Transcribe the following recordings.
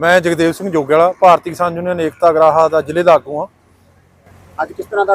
ਮੈਂ ਜਗਦੇਵ ਸਿੰਘ ਜੋਗੇਵਾਲਾ ਭਾਰਤੀ ਕਿਸਾਨ ਯੂਨੀਅਨ ਏਕਤਾ ਗਰਾਹਾ ਦਾ ਜ਼ਿਲ੍ਹੇ ਦਾ ਆਗੂ ਹਾਂ। ਅੱਜ ਕਿਸ ਤਰ੍ਹਾਂ ਦਾ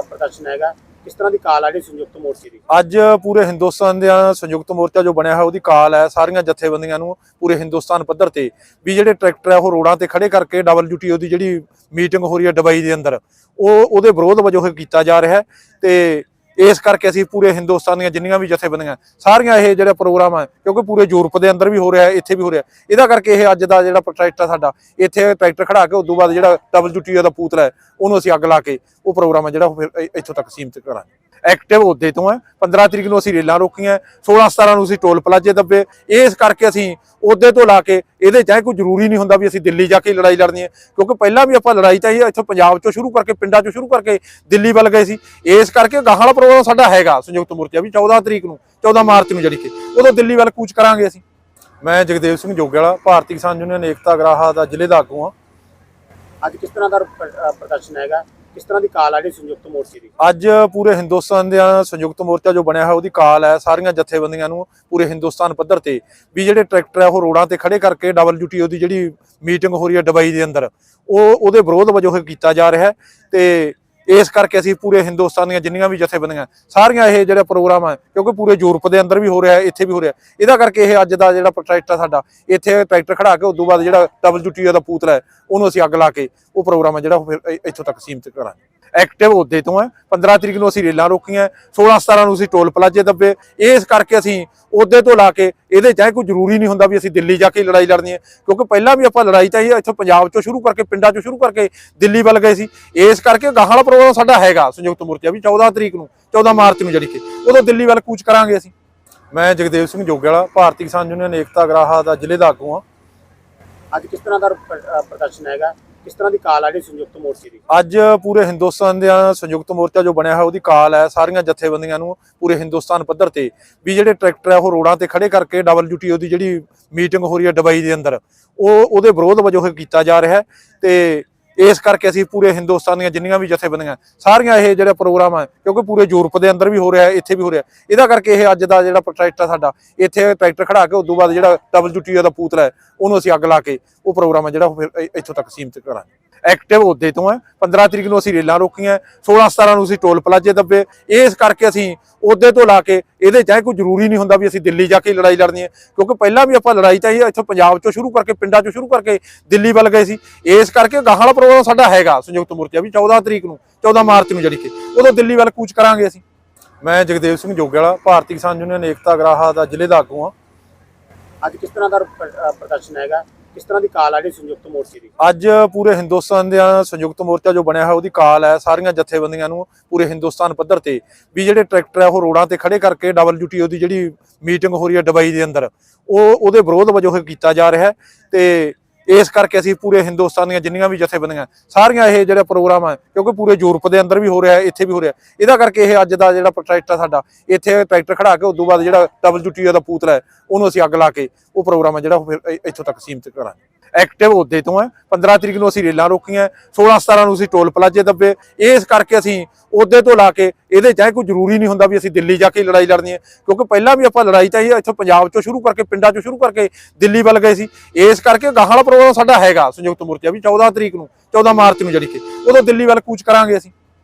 ਪ੍ਰਦਰਸ਼ਨ ਹੈਗਾ? ਕਿਸ ਤਰ੍ਹਾਂ ਦੀ ਕਾਲ ਆ ਜਿਹੜੀ ਸੰਯੁਕਤ ਮੋਰਚੇ ਦੀ? ਅੱਜ ਪੂਰੇ ਹਿੰਦੁਸਤਾਨ ਦੇ ਸੰਯੁਕਤ ਮੋਰਚਾ ਜੋ ਬਣਿਆ ਹੋਇਆ ਉਹਦੀ ਕਾਲ ਹੈ ਸਾਰੀਆਂ ਜਥੇਬੰਦੀਆਂ ਨੂੰ ਪੂਰੇ ਹਿੰਦੁਸਤਾਨ ਪੱਧਰ ਤੇ ਵੀ ਜਿਹੜੇ ਟਰੈਕਟਰ ਹੈ ਉਹ ਰੋਡਾਂ ਤੇ ਖੜੇ ਕਰਕੇ WTO ਦੀ ਜਿਹੜੀ ਮੀਟਿੰਗ ਹੋ ਰਹੀ ਹੈ ਦੁਬਈ ਦੇ ਅੰਦਰ ਉਹ ਉਹਦੇ ਵਿਰੋਧ ਵਜੋਂ ਇਹ ਕੀਤਾ ਜਾ ਰਿਹਾ ਹੈ ਤੇ ਇਸ ਕਰਕੇ ਅਸੀਂ ਪੂਰੇ ਹਿੰਦੁਸਤਾਨ ਦੀਆਂ ਜਿੰਨੀਆਂ ਵੀ ਜਥੇਬੰਦੀਆਂ, ਸਾਰੀਆਂ ਇਹ ਜਿਹੜਾ ਪ੍ਰੋਗਰਾਮ ਹੈ ਕਿਉਂਕਿ ਪੂਰੇ ਯੂਰਪ ਦੇ ਅੰਦਰ ਵੀ ਹੋ ਰਿਹਾ, ਇੱਥੇ ਵੀ ਹੋ ਰਿਹਾ। ਇਹਦਾ ਕਰਕੇ ਇਹ ਅੱਜ ਦਾ ਜਿਹੜਾ ਪ੍ਰੋਟੈਸਟ ਹੈ ਸਾਡਾ, ਇੱਥੇ ਟਰੈਕਟਰ ਖੜਾ ਕੇ ਉਸ ਤੋਂ ਬਾਅਦ ਜਿਹੜਾ WTO ਦਾ ਪੂਤਲਾ ਹੈ ਉਹਨੂੰ ਅਸੀਂ ਅੱਗ ਲਾ ਕੇ ਉਹ ਪ੍ਰੋਗਰਾਮ ਹੈ ਜਿਹੜਾ ਉਹ ਫਿਰ ਇੱਥੋਂ ਤੱਕ ਸੀਮਿਤ ਕਰਾਂਗੇ। ਐਕਟਿਵ ਹੋਦੇ ਤੋਂ ਹੈ। 15 ਤਰੀਕ ਨੂੰ ਅਸੀਂ ਰੇਲਾਂ ਰੋਕੀਆਂ 16 17 ਨੂੰ ਅਸੀਂ ਟੋਲ ਪਲਾਜੇ ਦੱਬੇ। ਇਸ ਕਰਕੇ ਅਸੀਂ ਉਹਦੇ ਤੋਂ ਲਾ ਕੇ ਇਹਦੇ ਚਾਹੇ ਕੋਈ ਜ਼ਰੂਰੀ ਨਹੀਂ ਹੁੰਦਾ ਵੀ ਅਸੀਂ ਦਿੱਲੀ ਜਾ ਕੇ ਲੜਾਈ ਲੜਨੀ ਹੈ। ਕਿਉਂਕਿ ਪਹਿਲਾਂ ਵੀ ਆਪਾਂ ਲੜਾਈ ਤਾਂ ਇਹ ਇੱਥੋਂ ਪੰਜਾਬ ਚੋਂ ਸ਼ੁਰੂ ਕਰਕੇ ਪਿੰਡਾਂ ਚੋਂ ਸ਼ੁਰੂ ਕਰਕੇ ਦਿੱਲੀ ਵੱਲ ਗਏ ਸੀ। ਇਸ ਕਰਕੇ ਗਾਹਾਂ ਵਾਲਾ ਪ੍ਰੋਗਰਾਮ ਸਾਡਾ ਹੈਗਾ ਸੰਯੁਕਤ ਮੋਰਚਾ ਵੀ 14 ਤਰੀਕ ਨੂੰ 14 ਮਾਰਚ ਨੂੰ ਜਿਹੜੀ ਕਿ। ਉਦੋਂ ਦਿੱਲੀ ਵੱਲ ਕੂਚ ਕਰਾਂਗੇ ਅਸੀਂ। ਮੈਂ ਜਗਦੇਵ ਸਿੰਘ ਜੋਗੇਵਾਲਾ ਭਾਰਤੀ ਕਿਸਾਨ ਯੂਨੀਅਨ ਏਕਤਾ ਗਰਾਹਾ ਦਾ ਜ਼ਿਲ੍ਹੇ ਦਾ ਆਗੂ ਹਾਂ। ਅੱਜ ਕਿਸ ਤਰ੍ਹਾਂ ਦਾ ਪ੍ਰਦਰਸ਼ਨ ਹੈਗਾ? ਕਿਸ ਤਰ੍ਹਾਂ ਦੀ ਕਾਲ ਆ ਜਿਹੜੀ ਸੰਯੁਕਤ ਮੋਰਚੇ ਦੀ? ਅੱਜ ਪੂਰੇ ਹਿੰਦੁਸਤਾਨ ਦੇ ਸੰਯੁਕਤ ਮੋਰਚਾ ਜੋ ਬਣਿਆ ਹੋਇਆ, ਉਹਦੀ ਕਾਲ ਹੈ ਸਾਰੀਆਂ ਜਥੇਬੰਦੀਆਂ ਨੂੰ ਪੂਰੇ ਹਿੰਦੁਸਤਾਨ ਪੱਧਰ ਤੇ ਵੀ ਜਿਹੜੇ ਟਰੈਕਟਰ ਹੈ ਉਹ ਰੋਡਾਂ ਤੇ ਖੜੇ ਕਰਕੇ WTO ਦੀ ਜਿਹੜੀ ਮੀਟਿੰਗ ਹੋ ਰਹੀ ਹੈ ਦੁਬਈ ਦੇ ਅੰਦਰ, ਉਹ ਉਹਦੇ ਵਿਰੋਧ ਵਜੋਂ ਇਹ ਕੀਤਾ ਜਾ ਰਿਹਾ ਹੈ ਤੇ ਇਸ ਕਰਕੇ ਅਸੀਂ ਪੂਰੇ ਹਿੰਦੁਸਤਾਨ ਦੀਆਂ ਜਿੰਨੀਆਂ ਵੀ ਜਥੇਬੰਦੀਆਂ, ਸਾਰੀਆਂ ਇਹ ਜਿਹੜਾ ਪ੍ਰੋਗਰਾਮ ਹੈ ਕਿਉਂਕਿ ਪੂਰੇ ਯੂਰਪ ਦੇ ਅੰਦਰ ਵੀ ਹੋ ਰਿਹਾ, ਇੱਥੇ ਵੀ ਹੋ ਰਿਹਾ। ਇਹਦਾ ਕਰਕੇ ਇਹ ਅੱਜ ਦਾ ਜਿਹੜਾ ਪ੍ਰੋਟੈਸਟ ਹੈ ਸਾਡਾ, ਇੱਥੇ ਟਰੈਕਟਰ ਖੜਾ ਕੇ ਉਸ ਤੋਂ ਬਾਅਦ ਜਿਹੜਾ WTO ਦਾ ਪੂਤਲਾ ਹੈ, ਉਹਨੂੰ ਅਸੀਂ ਅੱਗ ਲਾ ਕੇ ਉਹ ਪ੍ਰੋਗਰਾਮ ਹੈ ਜਿਹੜਾ ਉਹ ਫਿਰ ਇੱਥੋਂ ਤੱਕ ਸੀਮਿਤ ਕਰਾਂਗੇ। ਐਕਟਿਵ ਹੋਦੇ ਤੋਂ ਹੈ। 15 ਤਰੀਕ ਨੂੰ ਅਸੀਂ ਰੇਲਾਂ ਰੋਕੀਆਂ 16 17 ਨੂੰ ਅਸੀਂ ਟੋਲ ਪਲਾਜੇ ਦੱਬੇ। ਇਸ ਕਰਕੇ ਅਸੀਂ ਉਹਦੇ ਤੋਂ ਲਾ ਕੇ ਇਹਦੇ ਚਾਹੇ ਕੋਈ ਜ਼ਰੂਰੀ ਨਹੀਂ ਹੁੰਦਾ ਵੀ ਅਸੀਂ ਦਿੱਲੀ ਜਾ ਕੇ ਲੜਾਈ ਲੜਨੀ ਹੈ। ਕਿਉਂਕਿ ਪਹਿਲਾਂ ਵੀ ਆਪਾਂ ਲੜਾਈ ਤਾਂ ਇਹ ਇੱਥੋਂ ਪੰਜਾਬ ਚੋਂ ਸ਼ੁਰੂ ਕਰਕੇ ਪਿੰਡਾਂ ਚੋਂ ਸ਼ੁਰੂ ਕਰਕੇ ਦਿੱਲੀ ਵੱਲ ਗਏ ਸੀ। ਇਸ ਕਰਕੇ ਗਾਹਾਂ ਵਾਲਾ ਪ੍ਰੋਗਰਾਮ ਸਾਡਾ ਹੈਗਾ ਸੰਯੁਕਤ ਮੋਰਚਾ ਵੀ 14 ਤਰੀਕ ਨੂੰ 14 ਮਾਰਚ ਨੂੰ ਜਿਹੜੀ ਕਿ। ਉਦੋਂ ਦਿੱਲੀ ਵੱਲ ਕੂਚ ਕਰਾਂਗੇ ਅਸੀਂ। ਮੈਂ ਜਗਦੇਵ ਸਿੰਘ ਜੋਗੇਵਾਲਾ ਭਾਰਤੀ ਕਿਸਾਨ ਯੂਨੀਅਨ ਏਕਤਾ ਗਰਾਹਾ ਦਾ ਜ਼ਿਲ੍ਹੇ ਦਾ ਆਗੂ ਹਾਂ। ਅੱਜ ਕਿਸ ਤਰ੍ਹਾਂ ਦਾ ਪ੍ਰਦਰਸ਼ਨ ਹੈਗਾ? ਕਿਸ ਤਰ੍ਹਾਂ ਦੀ ਕਾਲ ਆ ਜਿਹੜੀ ਸੰਯੁਕਤ ਮੋਰਚੇ ਦੀ? ਅੱਜ ਪੂਰੇ ਹਿੰਦੁਸਤਾਨ ਦੇ ਸੰਯੁਕਤ ਮੋਰਚਾ ਜੋ ਬਣਿਆ ਹੋਇਆ, ਉਹਦੀ ਕਾਲ ਹੈ ਸਾਰੀਆਂ ਜਥੇਬੰਦੀਆਂ ਨੂੰ ਪੂਰੇ ਹਿੰਦੁਸਤਾਨ ਪੱਧਰ ਤੇ ਵੀ ਜਿਹੜੇ ਟਰੈਕਟਰ ਹੈ ਉਹ ਰੋਡਾਂ ਤੇ ਖੜੇ ਕਰਕੇ WTO ਦੀ ਜਿਹੜੀ ਮੀਟਿੰਗ ਹੋ ਰਹੀ ਹੈ ਦੁਬਈ ਦੇ ਅੰਦਰ, ਉਹ ਉਹਦੇ ਵਿਰੋਧ ਵਜੋਂ ਇਹ ਕੀਤਾ ਜਾ ਰਿਹਾ ਹੈ ਤੇ ਇਸ ਕਰਕੇ ਅਸੀਂ ਪੂਰੇ ਹਿੰਦੁਸਤਾਨ ਦੀਆਂ ਜਿੰਨੀਆਂ ਵੀ ਜਥੇਬੰਦੀਆਂ, ਸਾਰੀਆਂ ਇਹ ਜਿਹੜਾ ਪ੍ਰੋਗਰਾਮ ਹੈ ਕਿਉਂਕਿ ਪੂਰੇ ਯੂਰਪ ਦੇ ਅੰਦਰ ਵੀ ਹੋ ਰਿਹਾ, ਇੱਥੇ ਵੀ ਹੋ ਰਿਹਾ। ਇਹਦਾ ਕਰਕੇ ਇਹ ਅੱਜ ਦਾ ਜਿਹੜਾ ਪ੍ਰੋਟੈਸਟ ਹੈ ਸਾਡਾ, ਇੱਥੇ ਟਰੈਕਟਰ ਖੜਾ ਕੇ ਉਸ ਤੋਂ ਬਾਅਦ ਜਿਹੜਾ WTO ਦਾ ਪੂਤਲਾ ਹੈ, ਉਹਨੂੰ ਅਸੀਂ ਅੱਗ ਲਾ ਕੇ ਉਹ ਪ੍ਰੋਗਰਾਮ ਹੈ ਜਿਹੜਾ ਉਹ ਫਿਰ ਇੱਥੋਂ ਤੱਕ ਸੀਮਿਤ ਕਰਾਂਗੇ। ਐਕਟਿਵ ਹੋਦੇ ਤੋਂ ਹੈ। 15 ਤਰੀਕ ਨੂੰ ਅਸੀਂ ਰੇਲਾਂ ਰੋਕੀਆਂ 16 17 ਨੂੰ ਅਸੀਂ ਟੋਲ ਪਲਾਜੇ ਦੱਬੇ। ਇਸ ਕਰਕੇ ਅਸੀਂ ਉਹਦੇ ਤੋਂ ਲਾ ਕੇ ਇਹਦੇ ਚਾਹੇ ਕੋਈ ਜ਼ਰੂਰੀ ਨਹੀਂ ਹੁੰਦਾ ਵੀ ਅਸੀਂ ਦਿੱਲੀ ਜਾ ਕੇ ਲੜਾਈ ਲੜਨੀ ਹੈ। ਕਿਉਂਕਿ ਪਹਿਲਾਂ ਵੀ ਆਪਾਂ ਲੜਾਈ ਤਾਂ ਇਹ ਇੱਥੋਂ ਪੰਜਾਬ ਚੋਂ ਸ਼ੁਰੂ ਕਰਕੇ ਪਿੰਡਾਂ ਚੋਂ ਸ਼ੁਰੂ ਕਰਕੇ ਦਿੱਲੀ ਵੱਲ ਗਏ ਸੀ। ਇਸ ਕਰਕੇ ਗਾਹਾਂ ਵਾਲਾ ਪ੍ਰੋਗਰਾਮ ਸਾਡਾ ਹੈਗਾ ਸੰਯੁਕਤ ਮੋਰਚਾ ਵੀ 14 ਤਰੀਕ ਨੂੰ 14 ਮਾਰਚ ਨੂੰ ਜਿਹੜੀ ਕਿ। ਉਦੋਂ ਦਿੱਲੀ ਵੱਲ ਕੂਚ ਕਰਾਂਗੇ ਅਸੀਂ। ਮੈਂ ਜਗਦੇਵ ਸਿੰਘ ਜੋਗੇਵਾਲਾ ਭਾਰਤੀ ਕਿਸਾਨ ਯੂਨੀਅਨ ਏਕਤਾ ਗਰਾਹਾ ਦਾ ਜ਼ਿਲ੍ਹੇ ਦਾ ਆਗੂ ਹਾਂ। ਅੱਜ ਕਿਸ ਤਰ੍ਹਾਂ ਦਾ ਪ੍ਰਦਰਸ਼ਨ ਹੈਗਾ? ਕਿਸ ਤਰ੍ਹਾਂ ਦੀ ਕਾਲ ਆ ਜਿਹੜੀ ਸੰਯੁਕਤ ਮੋਰਚੇ ਦੀ? ਅੱਜ ਪੂਰੇ ਹਿੰਦੁਸਤਾਨ ਦੇ ਸੰਯੁਕਤ ਮੋਰਚਾ ਜੋ ਬਣਿਆ ਹੋਇਆ, ਉਹਦੀ ਕਾਲ ਹੈ ਸਾਰੀਆਂ ਜਥੇਬੰਦੀਆਂ ਨੂੰ ਪੂਰੇ ਹਿੰਦੁਸਤਾਨ ਪੱਧਰ ਤੇ ਵੀ ਜਿਹੜੇ ਟਰੈਕਟਰ ਹੈ ਉਹ ਰੋਡਾਂ ਤੇ ਖੜੇ ਕਰਕੇ WTO ਦੀ ਜਿਹੜੀ ਮੀਟਿੰਗ ਹੋ ਰਹੀ ਹੈ ਦੁਬਈ ਦੇ ਅੰਦਰ, ਉਹ ਉਹਦੇ ਵਿਰੋਧ ਵਜੋਂ ਇਹ ਕੀਤਾ ਜਾ ਰਿਹਾ ਹੈ ਤੇ ਇਸ ਕਰਕੇ ਅਸੀਂ ਪੂਰੇ ਹਿੰਦੁਸਤਾਨ ਦੀਆਂ ਜਿੰਨੀਆਂ ਵੀ ਜਥੇਬੰਦੀਆਂ, ਸਾਰੀਆਂ ਇਹ ਜਿਹੜਾ ਪ੍ਰੋਗਰਾਮ ਹੈ ਕਿਉਂਕਿ ਪੂਰੇ ਯੂਰਪ ਦੇ ਅੰਦਰ ਵੀ ਹੋ ਰਿਹਾ, ਇੱਥੇ ਵੀ ਹੋ ਰਿਹਾ। ਇਹਦਾ ਕਰਕੇ ਇਹ ਅੱਜ ਦਾ ਜਿਹੜਾ ਪ੍ਰੋਟੈਸਟ ਹੈ ਸਾਡਾ, ਇੱਥੇ ਟਰੈਕਟਰ ਖੜਾ ਕੇ ਉਸ ਤੋਂ ਬਾਅਦ ਜਿਹੜਾ WTO ਦਾ ਪੂਤਲਾ ਹੈ, ਉਹਨੂੰ ਅਸੀਂ ਅੱਗ ਲਾ ਕੇ ਉਹ ਪ੍ਰੋਗਰਾਮ ਹੈ ਜਿਹੜਾ ਉਹ ਫਿਰ ਇੱਥੋਂ ਤੱਕ ਸੀਮਿਤ ਕਰਾਂਗੇ। ਐਕਟਿਵ ਹੋਦੇ ਤੋਂ ਹੈ। 15 ਤਰੀਕ ਨੂੰ ਅਸੀਂ ਰੇਲਾਂ ਰੋਕੀਆਂ 16 17 ਨੂੰ ਅਸੀਂ ਟੋਲ ਪਲਾਜੇ ਦੱਬੇ। ਇਸ ਕਰਕੇ ਅਸੀਂ ਉਹਦੇ ਤੋਂ ਲਾ ਕੇ ਇਹਦੇ ਚਾਹੇ ਕੋਈ ਜ਼ਰੂਰੀ ਨਹੀਂ ਹੁੰਦਾ ਵੀ ਅਸੀਂ ਦਿੱਲੀ ਜਾ ਕੇ ਲੜਾਈ ਲੜਨੀ ਹੈ। ਕਿਉਂਕਿ ਪਹਿਲਾਂ ਵੀ ਆਪਾਂ ਲੜਾਈ ਤਾਂ ਇਹ ਇੱਥੋਂ ਪੰਜਾਬ ਚੋਂ ਸ਼ੁਰੂ ਕਰਕੇ, ਪਿੰਡਾਂ ਚੋਂ ਸ਼ੁਰੂ ਕਰਕੇ ਦਿੱਲੀ ਵੱਲ ਗਏ ਸੀ। ਇਸ ਕਰਕੇ ਗਾਹਾਂ ਵਾਲਾ ਪ੍ਰੋਗਰਾਮ ਸਾਡਾ ਹੈਗਾ ਸੰਯੁਕਤ ਮੋਰਚਾ ਵੀ 14 ਤਰੀਕ ਨੂੰ 14 ਮਾਰਚ ਨੂੰ ਜਿਹੜੀ ਕਿ। ਉਦੋਂ ਦਿੱਲੀ ਵੱਲ ਕੂਚ ਕਰਾਂਗੇ ਅਸੀਂ।